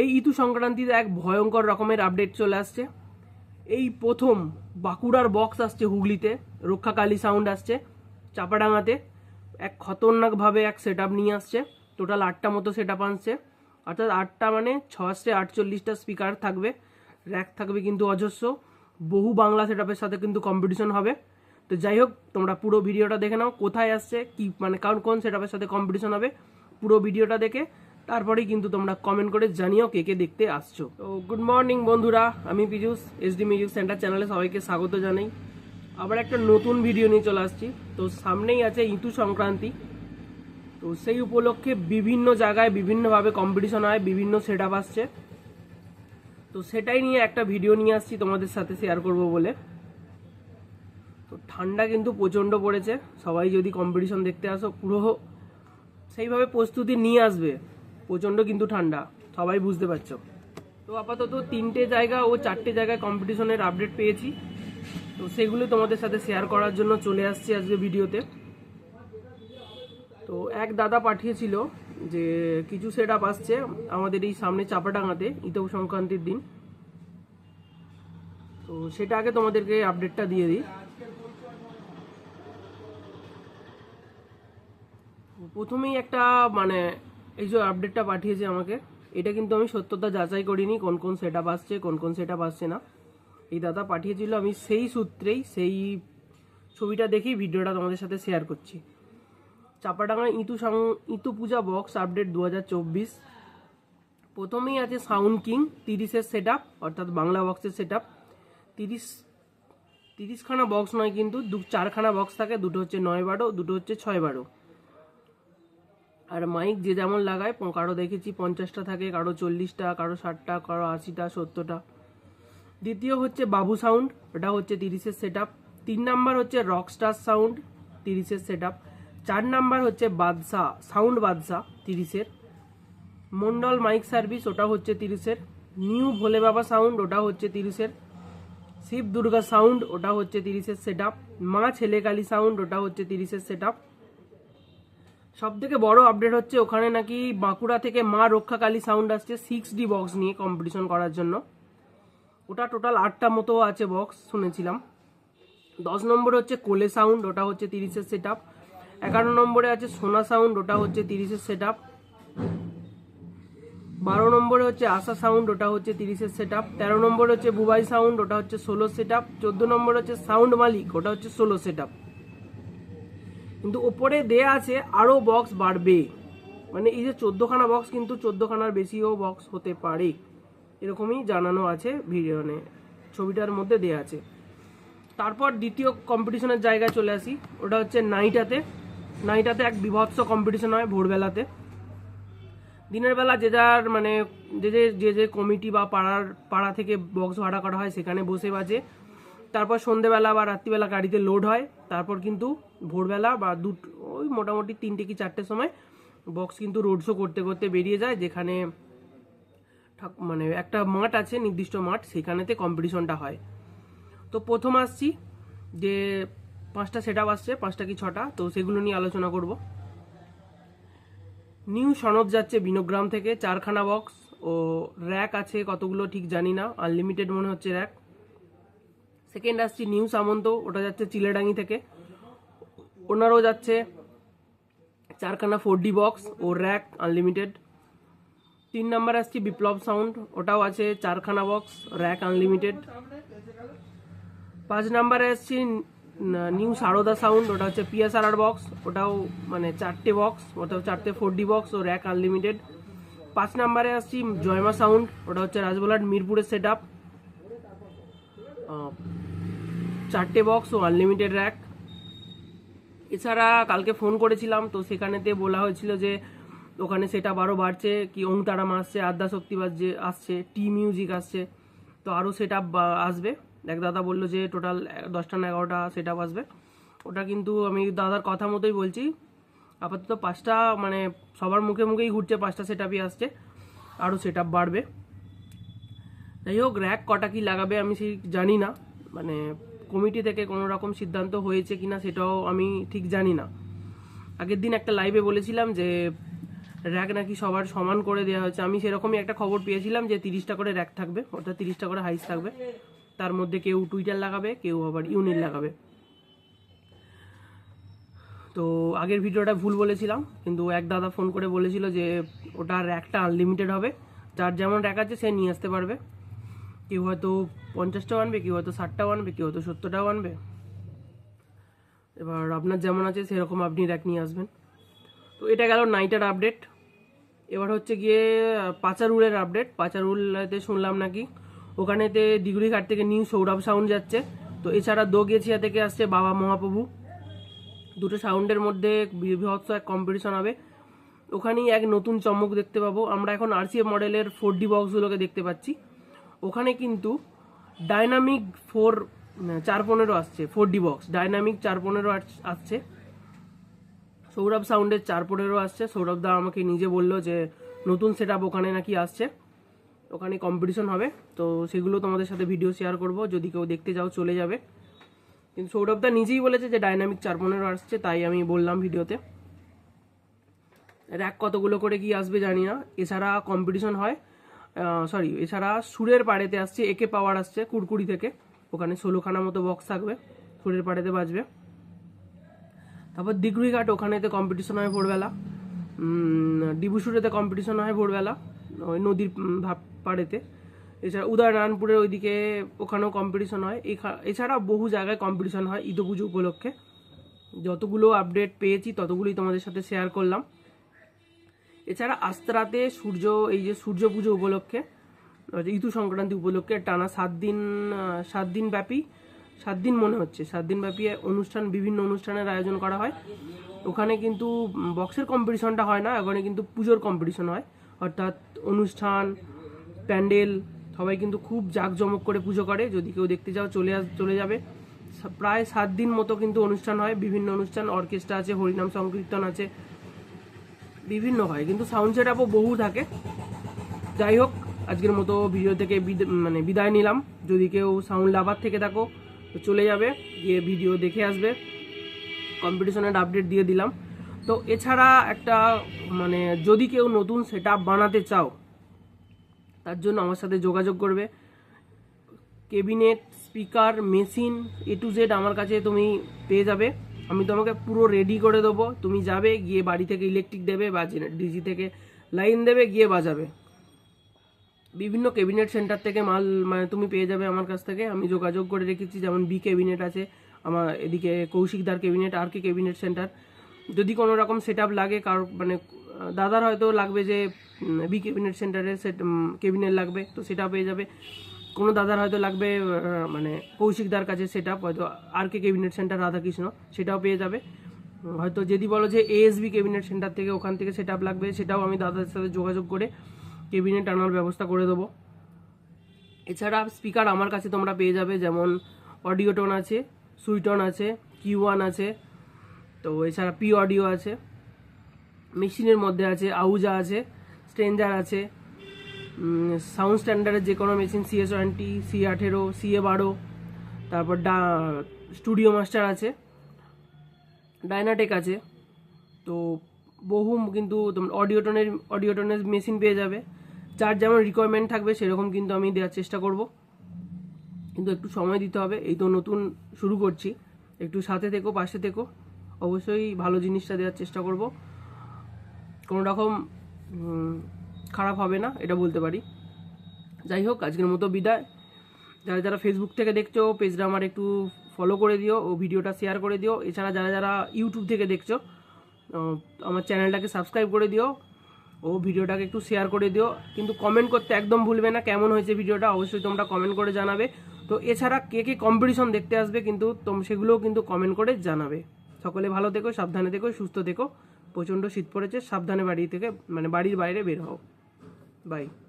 এই ইতু সংক্রান্তিতে এক ভয়ঙ্কর রকমের আপডেট চলে আসছে। এই প্রথম বাঁকুড়ার বক্স আসছে হুগলিতে, রক্ষাকালী সাউন্ড আসছে চাপাডাঙাতে এক খতরনাকভাবে এক সেট নিয়ে আসছে টোটাল আটটা মতো সেট আপ আনছে। অর্থাৎ আটটা মানে ছশে আটচল্লিশটা স্পিকার থাকবে র্যাক থাকবে কিন্তু অজস্র। বহু বাংলা সেট সাথে কিন্তু কম্পিটিশন হবে। তো যাই হোক, তোমরা পুরো ভিডিওটা দেখে নাও, কোথায় আসছে, কি মানে কারণ কোন সেট সাথে কম্পিটিশন হবে, পুরো ভিডিওটা দেখে তারপরেই কিন্তু তোমরা কমেন্ট করে জানিও কে কে দেখতে আসছো। তো গুড মর্নিং বন্ধুরা, আমি পীযুষ এসডি মিউজিক সেন্টার চ্যানেলে সবাইকে স্বাগত জানাই। আবার একটা নতুন ভিডিও নিয়ে চলে আসছি। তো সামনেই আছে ইতু সংক্রান্তি। তো সেই উপলক্ষে বিভিন্ন জায়গায় বিভিন্নভাবে কম্পিটিশন হয়, বিভিন্ন সেট আপ আসছে। তো সেটাই নিয়ে একটা ভিডিও নিয়ে আসছি, তোমাদের সাথে শেয়ার করব বলে। তো ঠান্ডা কিন্তু প্রচণ্ড পড়েছে, সবাই যদি কম্পিটিশন দেখতে আসো, পুরো সেইভাবে প্রস্তুতি নিয়ে আসবে। প্রচণ্ড কিন্তু ঠান্ডা, সবাই বুঝতে পারছ। তো আপাতত তিনটে জায়গা ও চারটে জায়গায় কম্পিটিশনের আপডেট পেয়েছি। তো সেগুলো তোমাদের সাথে শেয়ার করার জন্য চলে আসছি আজকে ভিডিওতে তো এক দাদা পাঠিয়েছিল যে কিছু সেট আপ আসছে আমাদের এই সামনে চাপাডাঙ্গাতে ইতৌ সংক্রান্তির দিন। তো সেটা আগে তোমাদেরকে আপডেটটা দিয়ে দিই। প্রথমেই একটা মানে এই যে আপডেটটা পাঠিয়েছে আমাকে, এটা কিন্তু আমি সত্যতা যাচাই করিনি কোন কোন সেট আপ আসছে, কোন কোন সেট আপ আসছে না। এই দাদা পাঠিয়েছিল, আমি সেই সূত্রেই, সেই ছবিটা দেখেই ভিডিওটা তোমাদের সাথে শেয়ার করছি। Chapadanga Itu song, Itu puja box update দু হাজার চব্বিশ। প্রথমেই আছে সাউন্ড কিং তিরিশের সেট আপ অর্থাৎ বাংলা বক্সের সেট আপ তিরিশ, তিরিশখানা বক্স নয় কিন্তু দু, চারখানা বক্স থাকে, দুটো হচ্ছে নয় বারো, দুটো হচ্ছে ছয় বারো। আর মাইক যে যেমন লাগায় কারও দেখেছি পঞ্চাশটা থাকে, কারও চল্লিশটা, কারও ষাটটা, কারও আশিটা, সত্তরটা। দ্বিতীয় হচ্ছে বাবু সাউন্ড ওটা হচ্ছে তিরিশের সেট তিন নাম্বার হচ্ছে রকস্টার সাউন্ড তিরিশের সেট চার নাম্বার হচ্ছে বাদশা সাউন্ড বাদশা তিরিশের। মন্ডল মাইক সার্ভিস ওটা হচ্ছে তিরিশের। নিউ ভোলে বাবা সাউন্ড ওটা হচ্ছে তিরিশের। শিব দুর্গা সাউন্ড ওটা হচ্ছে তিরিশের সেট মা ছেলেকালী সাউন্ড ওটা হচ্ছে তিরিশের সেট সব থেকে বড় আপডেট হচ্ছে ওখানে নাকি বাঁকুড়া থেকে মা রক্ষাকালী সাউন্ড আসছে সিক্স ডি বক্স নিয়ে কম্পিটিশন করার জন্য। ওটা টোটাল আটটা মতো আছে বক্স শুনেছিলাম। দশ নম্বরে হচ্ছে কোলে সাউন্ড ওটা হচ্ছে তিরিশের সেট আপ এগারো নম্বরে আছে সোনা সাউন্ড ওটা হচ্ছে তিরিশের সেট আপ বারো নম্বরে হচ্ছে আশা সাউন্ড ওটা হচ্ছে তিরিশের সেট আপ তেরো নম্বরে হচ্ছে বুবাই সাউন্ড ওটা হচ্ছে ষোলো সেট আপ চোদ্দ নম্বরে হচ্ছে সাউন্ড মালিক, ওটা হচ্ছে ষোলো সেট কিন্তু ওপরে দেয়া আছে আরও বক্স বাড়বে। মানে এই যে চোদ্দোখানা বক্স কিন্তু চোদ্দোখানার বেশিও বক্স হতে পারে। এরকমই জানানো আছে ভিডিও মানে ছবিটার মধ্যে দেয়া আছে। তারপর দ্বিতীয় কম্পিটিশনের জায়গায় চলে আসি। ওটা হচ্ছে নাইটাতে। নাইটাতে এক বিভৎস কম্পিটিশন হয় ভোরবেলাতে। দিনের বেলা যে যার মানে যে যে যে যে কমিটি বা পাড়ার, পাড়া থেকে বক্স ভাড়া করা হয়, সেখানে বসে বাজে। তারপর সন্ধেবেলা বা রাত্রিবেলা গাড়িতে লোড হয়। তারপর কিন্তু ভোরবেলা বা দু ওই মোটামুটি তিনটে কি চারটের সময় বক্স কিন্তু রোড শো করতে করতে বেরিয়ে যায়, যেখানে মানে একটা মাঠ আছে, নির্দিষ্ট মাঠ, সেখানেতে কম্পিটিশনটা হয়। তো প্রথম আসছি যে পাঁচটা সেট আপ আসছে, পাঁচটা কি ছটা, তো সেগুলো নিয়ে আলোচনা করব। নিউ সনদ যাচ্ছে বিনোগ্রাম থেকে, চারখানা বক্স ও র্যাক আছে কতগুলো ঠিক জানি না আনলিমিটেড মনে হচ্ছে র্যাক সেকেন্ড আসছি নিউ সামন্ত ওটা যাচ্ছে চিলেডাঙ্গি থেকে। ওনারও যাচ্ছে চারখানা ফোর ডি বক্স ও র্যাক আনলিমিটেড তিন নাম্বার আসছি বিপ্লব সাউন্ড ওটাও আছে চারখানা বক্স র্যাক আনলিমিটেড পাঁচ নাম্বারে আসছি নিউ সারদা সাউন্ড ওটা হচ্ছে পিএসআরআর বক্স ওটাও মানে চারটে বক্স ওটাও চারটে ফোর ডি বক্স ও র্যাক আনলিমিটেড পাঁচ নাম্বারে আসছি জয়মা সাউন্ড ওটা হচ্ছে রাজবলাট মিরপুরের সেট আপ চারটে বক্স ও আনলিমিটেড র্যাক এছাড়া কালকে ফোন করেছিলাম, তো সেখানেতে বলা হয়েছিল যে, ওখানে সেটা আরও বাড়ছে, কি ওংতারাম আসছে, আদ্যা শক্তি বাজছে, আসছে টি মিউজিক আসছে, তো আরও সেট আসবে। এক দাদা বলল যে টোটাল দশটা না এগারোটা সেট আসবে। ওটা কিন্তু আমি দাদার কথা মতোই বলছি। আপাতত পাঁচটা মানে সবার মুখে মুখেই ঘুরছে, পাঁচটা সেট আসছে আরও সেট বাড়বে। যাই হোক র্যাক কটা কি লাগাবে আমি সেই জানি না মানে কমিটি থেকে কোনো রকম সিদ্ধান্ত হয়েছে কিনা সেটাও আমি ঠিক জানি না। আগের দিন একটা লাইভে বলেছিলাম যে র্যাক নাকি সবার সমান করে দেওয়া হয়েছে। আমি সেরকমই একটা খবর পেয়েছিলাম যে, তিরিশটা করে র্যাক থাকবে, অর্থাৎ তিরিশটা করে হাইস থাকবে। তার মধ্যে কেউ টুইটার লাগাবে, কেউ আবার ইউনিট লাগাবে। তো আগের ভিডিওটা ভুল বলেছিলাম, কিন্তু এক দাদা ফোন করে বলেছিল যে, ওটা র্যাকটা আনলিমিটেড হবে। যার যেমন র্যাক আছে, সে নিয়ে আসতে পারবে। কেউ হয়তো পঞ্চাশটাও আনবে কেউ হয়তো ষাটটাও আনবে কেউ হয়তো সত্তরটাও আনবে। এবার আপনার যেমন আছে সেরকম আপনি র্যাক নিয়ে আসবেন। তো এটা গেল নাইটার আপডেট এবার হচ্ছে গিয়ে পাচারুলের আপডেট পাচারুলতে শুনলাম নাকি? ওখানেতে দিগুড়িঘাট থেকে নিউ সৌরভ সাউন্ড যাচ্ছে। তো এছাড়া দোগেছিয়া থেকে আসছে বাবা মহাপ্রভু। দুটো সাউন্ডের মধ্যে বৃহৎ এক কম্পিটিশন হবে। ওখানেই এক নতুন চমক দেখতে পাবো। আমরা এখন আরসিএফ মডেলের ফোর ডি বক্সগুলোকে দেখতে পাচ্ছি। ওখানে কিন্তু ডাইনামিক ফোর চার পনেরো আসছে ফোর ডি বক্স ডাইনামিক চার পনেরো আসছে। সৌরভ সাউন্ডের চার পনেরো আসছে। সৌরভ দা আমাকে নিজে বলল যে, নতুন সেট ওখানে নাকি আসছে। ওখানে কম্পিটিশন হবে। তো সেগুলো তোমাদের সাথে ভিডিও শেয়ার করব। যদি কেউ দেখতে যাও, চলে যাবে। কিন্তু সৌরভ দা নিজেই বলেছে যে ডাইনামিক চার পনেরো আসছে, তাই আমি বললাম ভিডিওতে র্যাক কতগুলো করে কি আসবে জানি না। এছাড়া কম্পিটিশন হয়। সরি এছাড়া সুরের পাড়েতে আসছে একে পাওয়ার আসছে, কুড়কুড়ি থেকে। ওখানে ষোলোখানা মতো বক্স থাকবে, সুরের পাড়েতে বাজবে। তারপর দিগড়িঘাট, ওখানেতে কম্পিটিশন হয় ভোরবেলা। ডিবুসুরেতে কম্পিটিশন হয় ভোরবেলা, ওই নদীর ভাব- পাড়েতে। এছাড়া উদয়নারায়ণপুরের ওইদিকে ওখানেও কম্পিটিশন হয়। এছাড়া বহু জায়গায় কম্পিটিশন হয় ঈদ পুজো উপলক্ষে। যতগুলো আপডেট পেয়েছি, ততগুলোই তোমাদের সাথে শেয়ার করলাম। এছাড়া আস্তারাতে সূর্য, এই যে সূর্য পুজো উপলক্ষে ঋতু সংক্রান্তি উপলক্ষে টানা সাত দিন সাত দিন ব্যাপী, সাত দিন মনে হচ্ছে, সাত দিন ব্যাপী অনুষ্ঠান, বিভিন্ন অনুষ্ঠানের আয়োজন করা হয়। ওখানে কিন্তু বক্সের কম্পিটিশনটা হয় না, ওখানে কিন্তু পুজোর কম্পিটিশন হয়। অর্থাৎ অনুষ্ঠান, প্যান্ডেল, সবাই কিন্তু খুব জাঁকজমক করে পুজো করে। যদি কেউ দেখতে যাও, চলে চলে যাবে। প্রায় সাত দিন মতো কিন্তু অনুষ্ঠান হয়। বিভিন্ন অনুষ্ঠান, অর্কেস্ট্রা আছে, হরিনাম সংকীর্তন আছে। বিভিন্ন হয়, কিন্তু সাউন্ড সেট আপও বহু থাকে। যাই হোক আজকের মতো ভিডিও থেকে মানে বিদায় নিলাম। যদি কেউ সাউন্ড লাভার থেকে থাকো, তো চলে যাবে, গিয়ে ভিডিও দেখে আসবে। কম্পিটিশনের আপডেট দিয়ে দিলাম। তো এছাড়া একটা মানে যদি কেউ নতুন সেট বানাতে চাও, তার জন্য আমার সাথে যোগাযোগ করবে। Cabinet speaker machine A to Z আমার কাছে তুমি পেয়ে যাবে। আমি তোমাকে পুরো রেডি করে দেবো। তুমি যাবে, গিয়ে বাড়ি থেকে ইলেকট্রিক দেবে বা ডিজি থেকে লাইন দেবে, গিয়ে বাজাবে। বিভিন্ন ক্যাবিনেট সেন্টার থেকে মাল মানে তুমি পেয়ে যাবে আমার কাছ থেকে। আমি যোগাযোগ করে রেখেছি, যেমন বি ক্যাবিনেট আছে, আমার এদিকে কৌশিকদার cabinet R K cabinet centre যদি কোনো রকম সেট লাগে, কারও মানে দাদার হয়তো লাগবে যে বি ক্যাবিনেট সেন্টারে সেট ক্যাবিনেট লাগবে, তো সেটা পেয়ে যাবে। কোনো দাদার হয়তো লাগবে মানে কৌশিকদার কাছে সেট, হয়তো R K cabinet centre Radhakrishna, সেটাও পেয়ে যাবে। হয়তো যদি বলো যে এএসবি ক্যাবিনেট সেন্টার থেকে ওখান থেকে সেট লাগবে, সেটাও আমি দাদার সাথে যোগাযোগ করে কেবিনেট আনার ব্যবস্থা করে দেবো। এছাড়া স্পিকার আমার কাছে তোমরা পেয়ে যাবে, যেমন অডিওটন আছে সুইটন আছে, কিউ ওয়ান আছে, তো এছাড়া পি অডিও আছে, মেশিনের মধ্যে আছে, আউজা আছে, স্ট্রেঞ্জার আছে সাউন্ড স্ট্যান্ডার্ডের যে কোনো মেশিন সিএস টোয়েন্টি সি আঠেরো সিএ বারো, তারপর ডা স্টুডিও মাস্টার আছে ডাইনাটেক আছে, তো বহু কিন্তু তোমার অডিওটনের অডিওটনের মেশিন পেয়ে যাবে। যার যেমন রিকোয়ারমেন্ট থাকবে, সেরকম কিন্তু আমি দেওয়ার চেষ্টা করব। কিন্তু একটু সময় দিতে হবে, এই তো নতুন শুরু করছি। একটু সাথে থেকো, পাশে থেকো, অবশ্যই ভালো জিনিসটা দেওয়ার চেষ্টা করব। কোনো রকম খারাপ হবে না, এটা বলতে পারি। যাই হোক, আজকের মতো বিদায়। যারা যারা ফেসবুক থেকে দেখছ, পেজটা আমার একটু ফলো করে দিও ও ভিডিওটা শেয়ার করে দিও। এছাড়া যারা যারা ইউটিউব থেকে দেখছ আমার চ্যানেলটাকে সাবস্ক্রাইব করে দিও। ও ভিডিওটাকে একটু শেয়ার করে দিও। কিন্তু কমেন্ট করতে একদম ভুলবে না, কেমন হয়েছে ভিডিওটা অবশ্যই তোমরা কমেন্ট করে জানাবে। তো এছাড়া কে কে কম্পিটিশন দেখতে আসবে কিন্তু তোম, সেগুলোও কিন্তু কমেন্ট করে জানাবে। সকলে ভালো থেকো, সাবধানে থেকো, সুস্থ থেকো। প্রচণ্ড শীত পড়েছে, সাবধানে বাড়ি থেকে মানে বাড়ির বাইরে বের হও। Bye.